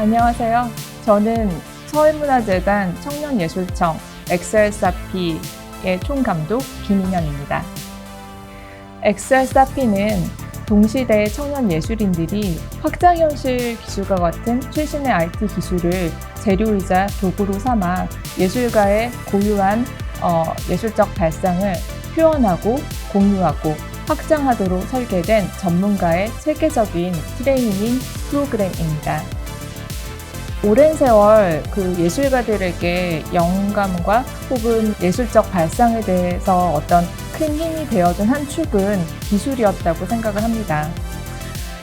안녕하세요. 저는 서울문화재단 청년예술청 엑셀사피의 총감독 김인현입니다. 엑셀사피는 동시대 청년 예술인들이 확장현실 기술과 같은 최신의 IT 기술을 재료이자 도구로 삼아 예술가의 고유한 어, 예술적 발상을 표현하고 공유하고 확장하도록 설계된 전문가의 세계적인 트레이닝 프로그램입니다. 오랜 세월 그 예술가들에게 영감과 혹은 예술적 발상에 대해서 어떤 큰 힘이 되어준 한 축은 기술이었다고 생각을 합니다.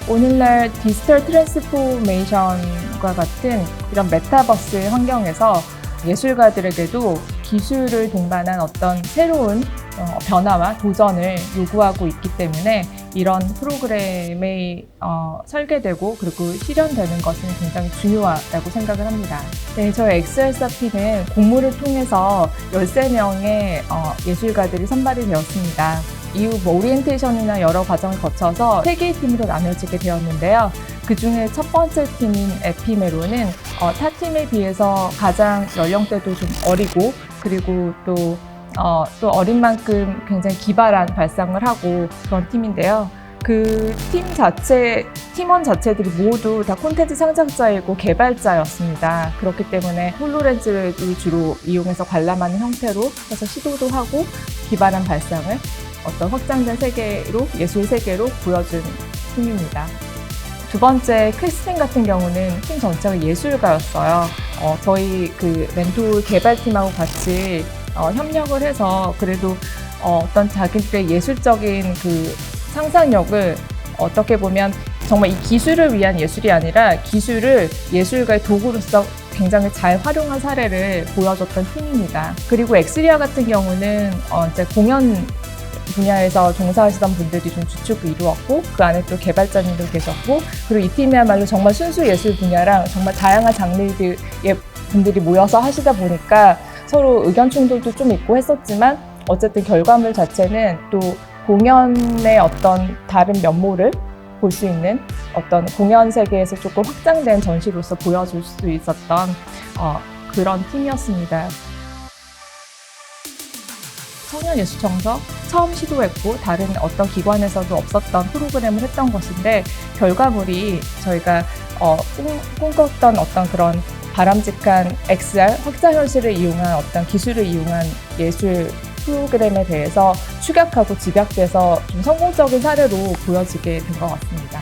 오늘날 디지털 트랜스포메이션과 같은 이런 메타버스 환경에서 예술가들에게도 기술을 동반한 어떤 새로운 어, 변화와 도전을 요구하고 있기 때문에 이런 프로그램이 어, 설계되고 그리고 실현되는 것은 굉장히 중요하다고 생각을 합니다. 네, 저희 엑스엘사피는 공모를 통해서 13명의 어, 예술가들이 선발이 되었습니다. 이후 뭐 오리엔테이션이나 여러 과정을 거쳐서 세 개의 팀으로 나눠지게 되었는데요. 그 중에 첫 번째 팀인 에피메로는 어, 타 팀에 비해서 가장 연령대도 좀 어리고 그리고 또 어, 또 어린 만큼 굉장히 기발한 발상을 하고 그런 팀인데요. 그 팀 자체, 팀원 자체들이 모두 다 콘텐츠 창작자이고 개발자였습니다. 그렇기 때문에 홀로렌즈를 주로 이용해서 관람하는 형태로 해서 시도도 하고 기발한 발상을 어떤 확장된 세계로, 예술 세계로 보여준 팀입니다. 두 번째 크리스틴 같은 경우는 팀 전체가 예술가였어요. 어, 저희 그 멘토 개발팀하고 같이 어, 협력을 해서 그래도 어, 떤 자기들의 예술적인 그 상상력을 어떻게 보면 정말 이 기술을 위한 예술이 아니라 기술을 예술가의 도구로서 굉장히 잘 활용한 사례를 보여줬던 팀입니다. 그리고 엑스리아 같은 경우는 어, 이제 공연 분야에서 종사하시던 분들이 좀 주축을 이루었고 그 안에 또 개발자님도 계셨고 그리고 이 팀이야말로 정말 순수 예술 분야랑 정말 다양한 장르의 분들이 모여서 하시다 보니까 서로 의견 충돌도 좀 있고 했었지만 어쨌든 결과물 자체는 또 공연의 어떤 다른 면모를 볼 수 있는 어떤 공연 세계에서 조금 확장된 전시로서 보여줄 수 있었던 어, 그런 팀이었습니다. 청년예술청서 처음 시도했고 다른 어떤 기관에서도 없었던 프로그램을 했던 것인데 결과물이 저희가 어, 꿈, 꿈꿨던 어떤 그런 바람직한 XR 확장 현실을 이용한 어떤 기술을 이용한 예술 프로그램에 대해서 축약하고 집약돼서 좀 성공적인 사례로 보여지게 된 것 같습니다.